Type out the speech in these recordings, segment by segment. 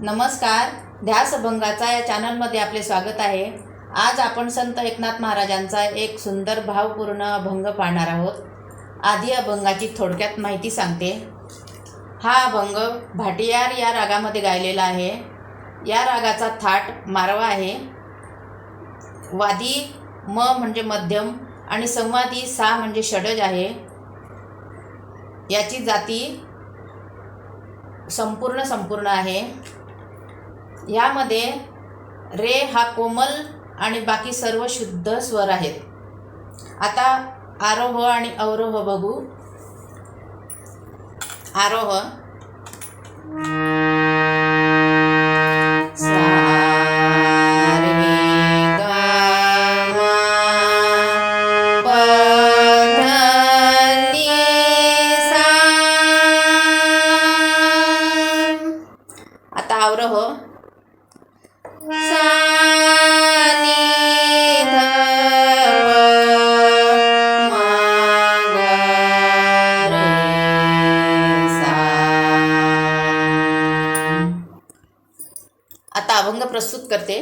नमस्कार ध्यास अभंगाचा या चॅनलमध्ये आपले स्वागत आहे. आज आपण संत एकनाथ महाराजांचा एक सुंदर भावपूर्ण अभंग पाहणार आहोत. आधी अभंगाची थोडक्यात माहिती सांगते. हा अभंग भाटियार या रागामध्ये गायलेला आहे. या रागाचा थाट मारवा आहे. वादी म म्हणजे मध्यम आणि संवादी सा म्हणजे षडज आहे. याची जाती संपूर्ण संपूर्ण आहे. यामध्ये रे हा कोमल आणि बाकी सर्व शुद्ध स्वर आहेत. आता आरोह आणि अवरोह बघू. आरोह. आता अभंग प्रस्तुत करते.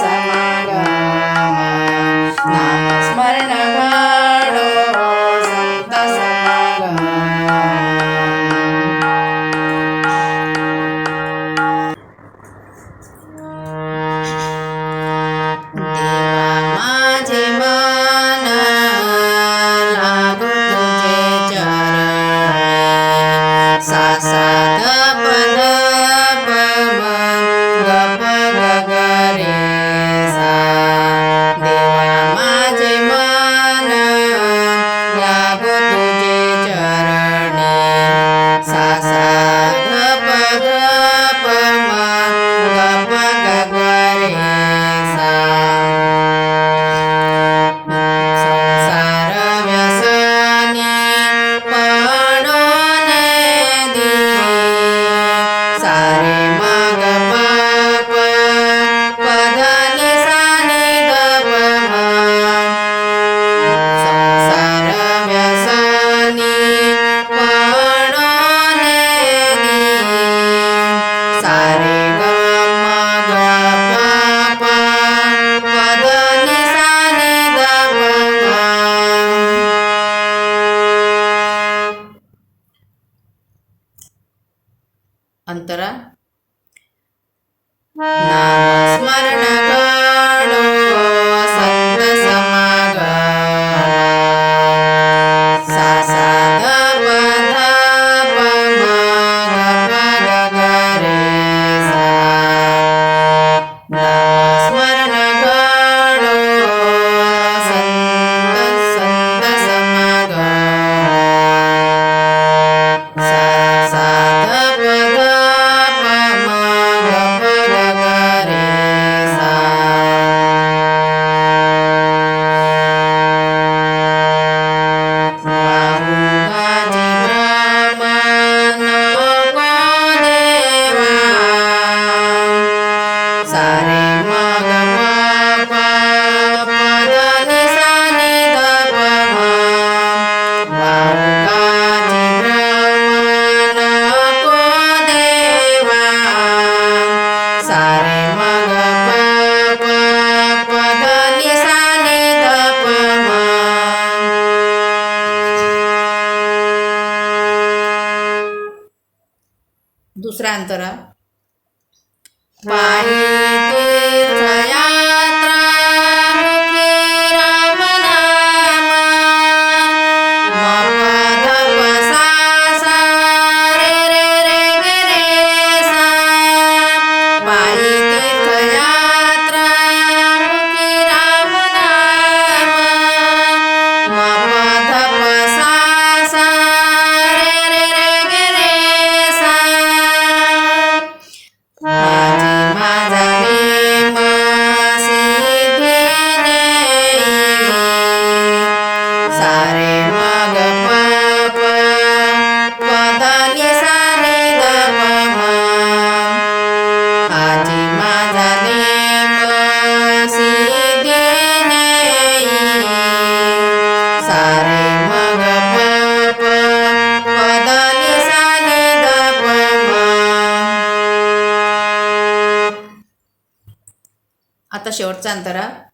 समाना अंतरा नामस्मरण दुसरा अंतरा पायी आता शेवटचा अंतरा